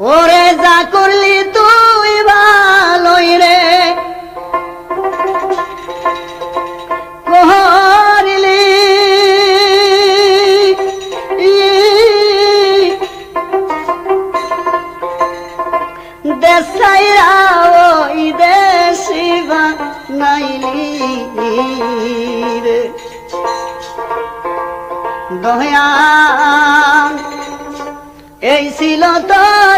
ওরে যা করলি তুই ভালোই রে। নাইলি রে। দয়াল এই ছিল তোর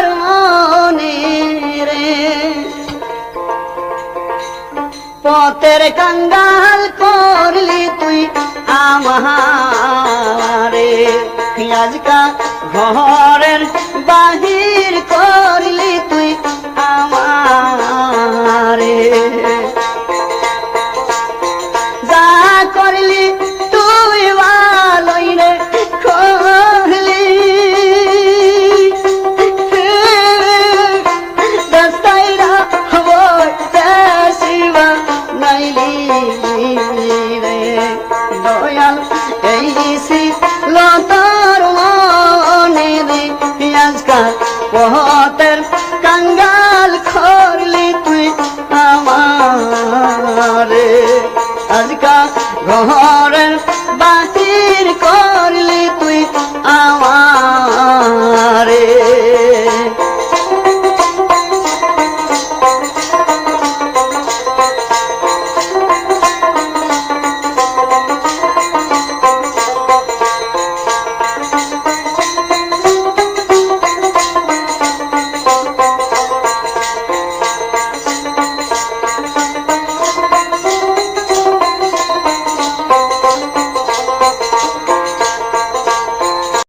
পথের কঙ্গাল করলি তুই আমারে। আজকা ঘরের বাহির দয়াল এই লতার মনে রে আজকাল পহতের কাঙ্গাল খরলি তুই আমারে। আজকাল